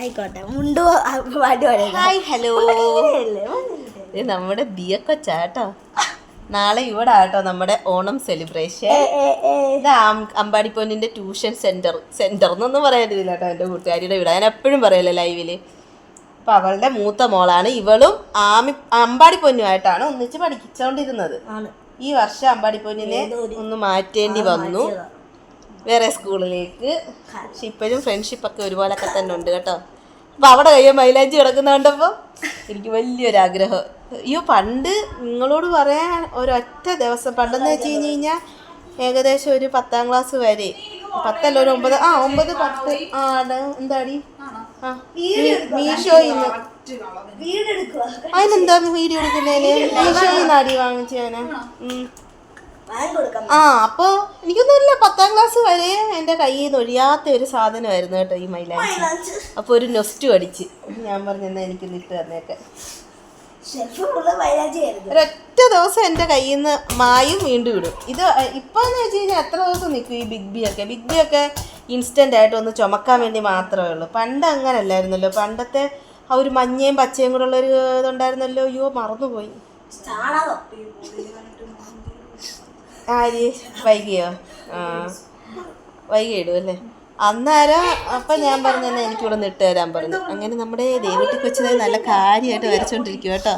ആയിക്കോട്ടെ. മുണ്ടു hi hello ഇത് നമ്മുടെ ദിയക്കൊച്ചാട്ടോ നാളെ ഇവിടെ ആട്ടോ നമ്മുടെ ഓണം സെലിബ്രേഷൻ ഇത് അമ്പാടിപ്പൊന്നിന്റെ ട്യൂഷൻ സെന്റർ സെന്റർ എന്നൊന്നും പറയാനില്ല കേട്ടോ എന്റെ കൂട്ടുകാരിയുടെ വീട്. ഞാൻ എപ്പോഴും പറയല്ലോ ലൈവിൽ അപ്പൊ അവളുടെ മൂത്ത മോളാണ്. ഇവളും ആമി അമ്പാടിപ്പൊന്നുമായിട്ടാണ് ഒന്നിച്ച് പഠിച്ചോണ്ടിരുന്നത്. ഈ വർഷം അമ്പാടിപ്പൊന്നിനെ ഒന്ന് മാറ്റേണ്ടി വന്നു. വേറെ സ്കൂളിലേക്ക്. പക്ഷെ ഇപ്പോഴും ഫ്രണ്ട്ഷിപ്പ് ഒക്കെ ഒരുപോലൊക്കെ തന്നെ ഉണ്ട് കേട്ടോ. അപ്പൊ അവിടെ കയ്യോ മൈലാഞ്ചി കിടക്കുന്ന കണ്ടപ്പോ എനിക്ക് വലിയൊരാഗ്രഹം. അയ്യോ പണ്ട് നിങ്ങളോട് പറയാൻ ഒരൊറ്റ ദിവസം പണ്ടെന്ന് വെച്ച് കഴിഞ്ഞ് കഴിഞ്ഞാൽ ഏകദേശം ഒരു പത്താം ക്ലാസ് വരെ. പത്തല്ല ഒരു ഒമ്പത് ആ ഒമ്പത് പത്ത് ആ. എന്താടി? ആ മീഷോയിന്ന് നിന്ന്. അതിനെന്താ വീഡിയോ എടുക്കുന്നതിന്? മീഷോയിന്ന് അടി വാങ്ങിച്ചേനെ ഉം. വാങ്ങി കൊടുക്കാം ആ അപ്പോ എനിക്കൊന്നുമില്ല. പത്താം ക്ലാസ് വരെ എന്റെ കയ്യിൽ നിന്ന് ഒഴിയാത്ത ഒരു സാധനമായിരുന്നു കേട്ടോ ഈ മൈലാഞ്ചി. അപ്പോൾ ഒരു നൊസ്റ്റ് അടിച്ച് ഞാൻ പറഞ്ഞെന്നാ എനിക്ക് നിട്ട് തന്നേക്കെ. ഒരൊറ്റ ദിവസം എന്റെ കയ്യിൽ നിന്ന് മായും വീണ്ടും ഇടും. ഇത് ഇപ്പം എന്ന് വെച്ച് കഴിഞ്ഞാൽ എത്ര ദിവസം നിൽക്കും ഈ ബിഗ് ബി ഒക്കെ? ബിഗ് ബി ഒക്കെ ഇൻസ്റ്റന്റ് ആയിട്ട് ഒന്ന് ചുമക്കാൻ വേണ്ടി മാത്രമേ ഉള്ളൂ. പണ്ട് അങ്ങനെ അല്ലായിരുന്നല്ലോ. പണ്ടത്തെ ആ ഒരു മഞ്ഞയും പച്ചയും കൂടെ ഉള്ളൊരു ഇതുണ്ടായിരുന്നല്ലോ. അയ്യോ മറന്നുപോയി. ആര്? വൈകിയോ? ആ. വൈകി ഇടും അല്ലേ? അന്നേരം അപ്പം ഞാൻ പറഞ്ഞു തന്നെ എനിക്കിവിടെ നിട്ട് തരാൻ പറഞ്ഞു. അങ്ങനെ നമ്മുടെ ദേവുട്ടി കൊച്ചിനെ നല്ല കാര്യമായിട്ട് വരച്ചോണ്ടിരിക്കും കേട്ടോ.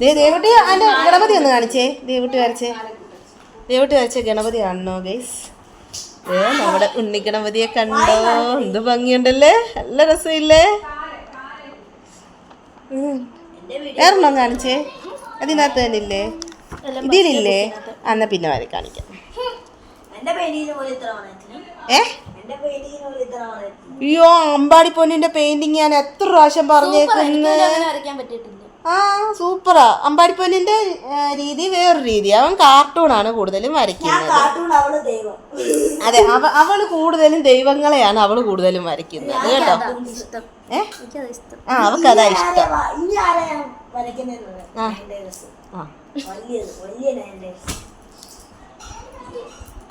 ദേ ദേവുട്ടി അതിന്റെ ഗണപതി ഒന്ന് കാണിച്ചേ. ദേവുട്ടി വരച്ചേ. ദേവുട്ടി വരച്ച ഗണപതി കാണണോ ഗൈസ്? ഏ നമ്മുടെ ഉണ്ണി ഗണപതിയെ കണ്ടോ? എന്ത് ഭംഗിയുണ്ടല്ലേ? നല്ല രസമില്ലേ. വേറൊന്നും കാണിച്ചേ. അതിനകത്ത് തന്നെ ഇല്ലേ ഇതിലില്ലേ? എന്നാ പിന്നെ വരെ കാണിക്കാം. ഏ? അയ്യോ അമ്പാടി പൊന്നിന്റെ പെയിന്റിങ് ഞാൻ എത്ര പ്രാവശ്യം പറഞ്ഞേക്കുന്നു? ആ സൂപ്പറാ. അമ്പാടി പൊന്നിന്റെ രീതി വേറൊരു രീതി. അവൻ കാർട്ടൂണാണ് കൂടുതലും വരയ്ക്കുന്നത്. അതെ അവ അവൾ കൂടുതലും ദൈവങ്ങളെയാണ് അവൾ കൂടുതലും വരയ്ക്കുന്നത്. കേട്ടോ? ഏ? ഇഷ്ടം. ആ അവക്കതാ ഇഷ്ടം. ആ.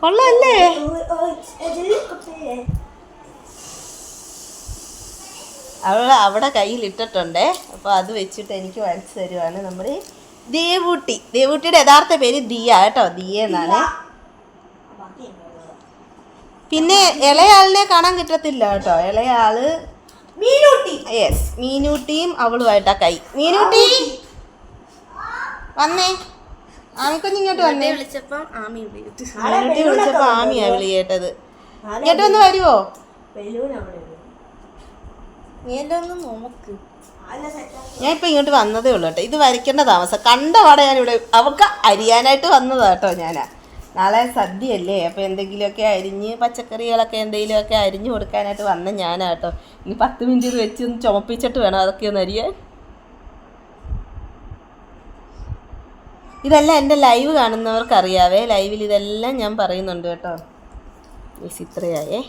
കൊള്ളാല്ലേ? അവൾ അവിടെ കയ്യിൽ ഇട്ടിട്ടുണ്ടേ. അപ്പോൾ അത് വെച്ചിട്ട് എനിക്ക് വരച്ചു തരുവാണ് നമ്മുടെ ദേവൂട്ടി. ദേവൂട്ടിയുടെ യഥാർത്ഥ പേര് ദിയ കേട്ടോ ദിയ എന്നാണ്. പിന്നെ ഇളയാളിനെ കാണാൻ കിട്ടത്തില്ല കേട്ടോ. ഇളയാൾ മീനൂട്ടി. യെസ് മീനൂട്ടിയും അവളുമായിട്ടാ കൈ. മീനൂട്ടി. വന്നേ. ആമിക്കൊഞ്ഞ് ഇങ്ങോട്ട് വന്നേ. വിളിച്ചപ്പം ആമി വിളിച്ചപ്പോ ആമിയാ വിളി കേട്ടത് ഇങ്ങോട്ട് വന്ന് വരുവോ? അവിടെ ഇടും. നീ എല്ലാം ഒന്ന് നോക്ക്. ഞാൻ ഇപ്പൊ ഇങ്ങോട്ട് വന്നതേ ഉള്ളൂ കേട്ടോ. ഇത് വരയ്ക്കേണ്ട താമസം കണ്ട പാടെ ഞാൻ ഇവിടെ അവക്ക അരിയാനായിട്ട് വന്നതാ കേട്ടോ ഞാനാ. നാളെ സദ്യയല്ലേ അപ്പോൾ എന്തെങ്കിലുമൊക്കെ അരിഞ്ഞ് പച്ചക്കറികളൊക്കെ എന്തെങ്കിലുമൊക്കെ അരിഞ്ഞു കൊടുക്കാനായിട്ട് വന്ന ഞാനാ കേട്ടോ. ഇനി പത്ത് മിനിറ്റ് വെച്ച് ഒന്ന് ചുമപ്പിച്ചിട്ട് വേണം അതൊക്കെ ഒന്ന് അരിയാൻ. ഇതെല്ലാം എന്റെ ലൈവ് കാണുന്നവർക്കറിയാവേ. ലൈവിൽ ഇതെല്ലാം ഞാൻ പറയുന്നുണ്ട് കേട്ടോ. മിസ് ഇത്രയായേ.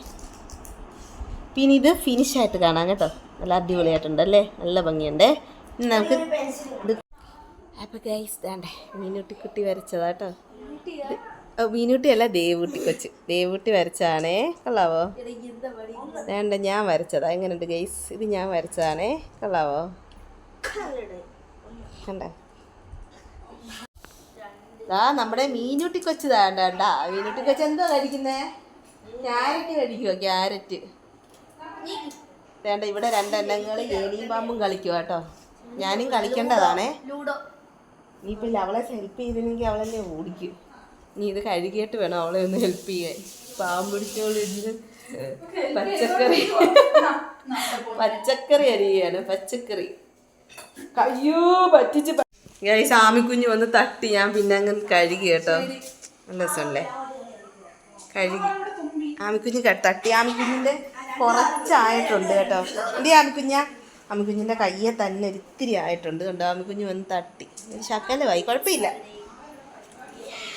പിന്നെ ഇത് ഫിനിഷ് ആയിട്ട് കാണാം കേട്ടോ. നല്ല അടിപൊളിയായിട്ടുണ്ട് അല്ലേ നല്ല ഭംഗിയുണ്ട്. ഇനി നമുക്ക് ഇത് അപ്പോൾ ഗൈസ് ദാണ്ടേ മീനുട്ടി കുട്ടി വരച്ചതാ കേട്ടോ. മീനുട്ടി അല്ല ദേവൂട്ടി കൊച്ച്. ദേവൂട്ടി വരച്ചതാണേ. കൊള്ളാവോ? വേണ്ട ഞാൻ വരച്ചതാ. എങ്ങനെയുണ്ട് ഗൈസ് ഇത് ഞാൻ വരച്ചതാണേ. കൊള്ളാവോ? കണ്ടേ? ദാ നമ്മുടെ മീനുട്ടി കൊച്ചു താണ്ടാ മീനുട്ടി കൊച്ചു എന്തോ കഴിക്കുന്നേ? ക്യാരറ്റ് കഴിക്കുവോ ക്യാരറ്റ്? വേണ്ട ഇവിടെ രണ്ടെണ്ണങ്ങൾ ഏണിയും പാമ്പും കളിക്കുക കേട്ടോ. ഞാനും കളിക്കേണ്ടതാണേ. നീ ഇപ്പം അവളെ ഹെൽപ്പ് ചെയ്തില്ലെങ്കിൽ അവളെന്നെ ഓടിക്കും. നീ ഇത് കഴുകിയിട്ട് വേണം അവളെ ഒന്ന് ഹെൽപ്പ് ചെയ്യാൻ. പാമ്പ് പിടിച്ചോളിരുന്ന് പച്ചക്കറി. പച്ചക്കറി അരിയാണ് പച്ചക്കറി. അയ്യോ പറ്റിച്ച് ഈ സാമിക്കുഞ്ഞ് വന്ന് തട്ടി ഞാൻ പിന്നെ അങ്ങ് കഴുകി കേട്ടോ. നല്ല രസമല്ലേ? കഴുകി. ആമിക്കുഞ്ഞ് തട്ടി. ആമിക്കുഞ്ഞിന്റെ കുറച്ചായിട്ടുണ്ട് കേട്ടോ. എന്തി ആമിക്കുഞ്ഞ ആമിക്കുഞ്ഞിന്റെ കയ്യെ തന്നെ ഒരിത്തിരി ആയിട്ടുണ്ട് കണ്ടോ? ആമിക്കുഞ്ഞ് വന്ന് തട്ടി. ശക്കലമായി കുഴപ്പമില്ല.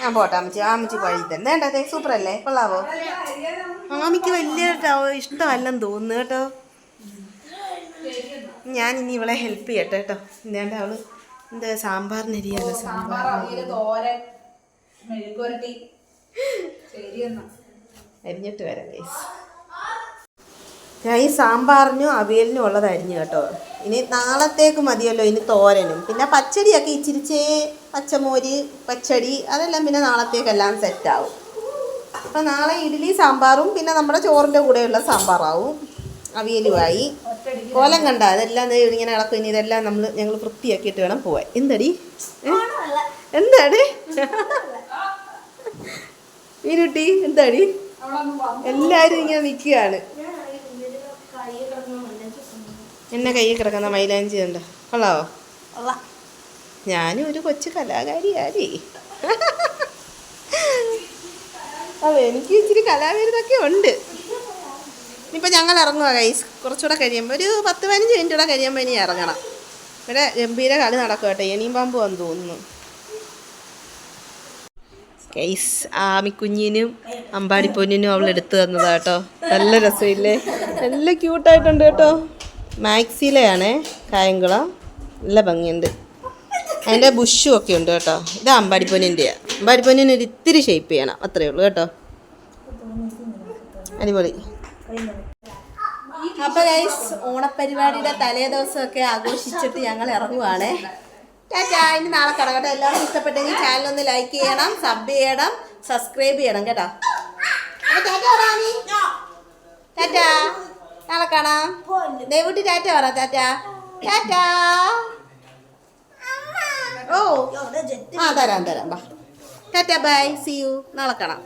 ആ പോട്ടെ അമ്മച്ചി ആമിച്ച് വഴി തന്നെ സൂപ്പർ അല്ലേ കൊള്ളാവോ? ആമിക്ക് വലിയ ഇഷ്ടമല്ലെന്ന് തോന്നുന്നു കേട്ടോ. ഞാൻ ഇനി ഇവളെ ഹെൽപ്പ് ചെയ്യട്ടെ കേട്ടോ. എന്താണ്ട് അവൾ? എന്താ സാമ്പാറിന് അരിയാണ് സാമ്പാറിന് തോരൻ മെഴുകുരട്ടി അരിഞ്ഞിട്ട് വരാം ഗൈസ് ഞാൻ ഈ സാമ്പാറിനും അവിയലിനും ഉള്ളത് അരിഞ്ഞു കേട്ടോ. ഇനി നാളത്തേക്ക് മതിയല്ലോ ഇനി തോരനും. പിന്നെ പച്ചടിയൊക്കെ ഇച്ചിരിച്ചേ പച്ചമോര് പച്ചടി അതെല്ലാം പിന്നെ നാളത്തേക്കെല്ലാം സെറ്റാവും അപ്പം നാളെ ഇഡ്ഡലി സാമ്പാറും പിന്നെ നമ്മുടെ ചോറിന്റെ കൂടെയുള്ള സാമ്പാറാവും. അവിയലുമായി. കോലം കണ്ട അതെല്ലാം ഇങ്ങനെ ഇളക്കും ഇനി ഇതെല്ലാം നമ്മൾ ഞങ്ങൾ വൃത്തിയാക്കിയിട്ട് വേണം പോവാൻ. എന്തടി? എന്താടി? മീനുട്ടി എന്താടി? എല്ലാരും ഇങ്ങനെ നിൽക്കുകയാണ്. എന്നെ കയ്യിൽ കിടക്കുന്ന മൈലാഞ്ചി ഉണ്ട് കൊള്ളാവോ? ഞാനും ഒരു കൊച്ചു കലാകാരിയാടി. അതെ എനിക്ക് ഇച്ചിരി കലാകാരിതൊക്കെ ഉണ്ട്. ഇനിയിപ്പോൾ ഞങ്ങൾ ഇറങ്ങുക കൈസ് കുറച്ചുകൂടെ കഴിയുമ്പോൾ ഒരു പത്ത് പതിനഞ്ച് മിനിറ്റ് കൂടെ കഴിയുമ്പോൾ ഇനി ഇറങ്ങണം. ഇവിടെ ഗംഭീര കളി നടക്കും കേട്ടോ ഇനിയും പാമ്പ് വന്ന് തോന്നുന്നു. കേസ് ആമിക്കുഞ്ഞിനും അമ്പാടിപ്പൊന്നിനും അവൾ എടുത്തു തന്നതാ കേട്ടോ. നല്ല രസമില്ലേ? നല്ല ക്യൂട്ടായിട്ടുണ്ട് കേട്ടോ. മാക്സിയിലെയാണേ കായംകുളം. നല്ല ഭംഗിയുണ്ട്. അതിന്റെ ബുഷും ഒക്കെ ഉണ്ട് കേട്ടോ. ഇത് അമ്പാടിപ്പൊന്നിന്റെയാണ് അമ്പാടിപ്പൊന്നിന് ഒരു ഇത്തിരി ഷേപ്പ് ചെയ്യണം അത്രയേ ഉള്ളൂ കേട്ടോ. അടിപൊളി. അപ്പൊ ഗൈസ് ഓണപ്പരിപാടിയുടെ തലേ ദിവസമൊക്കെ ആഘോഷിച്ചിട്ട് ഞങ്ങൾ ഇറങ്ങുവാണേ. ടാറ്റാ ഇനി നാളെ കടകട്ടെ എല്ലാവരും ഇഷ്ടപ്പെട്ടെങ്കിൽ ചാനൽ ഒന്ന് ലൈക്ക് ചെയ്യണം സബ് ചെയ്യണം സബ്സ്ക്രൈബ് ചെയ്യണം കേട്ടോ. ടാറ്റാ നാളെ കാണാം. ദയവിട്ട് ടാറ്റ പറ ടാറ്റാ. ടാറ്റാ. ഓ. ആ തരാം തരാം. ബാ ടാറ്റാ ബൈ സി യു നാളെ കാണാം.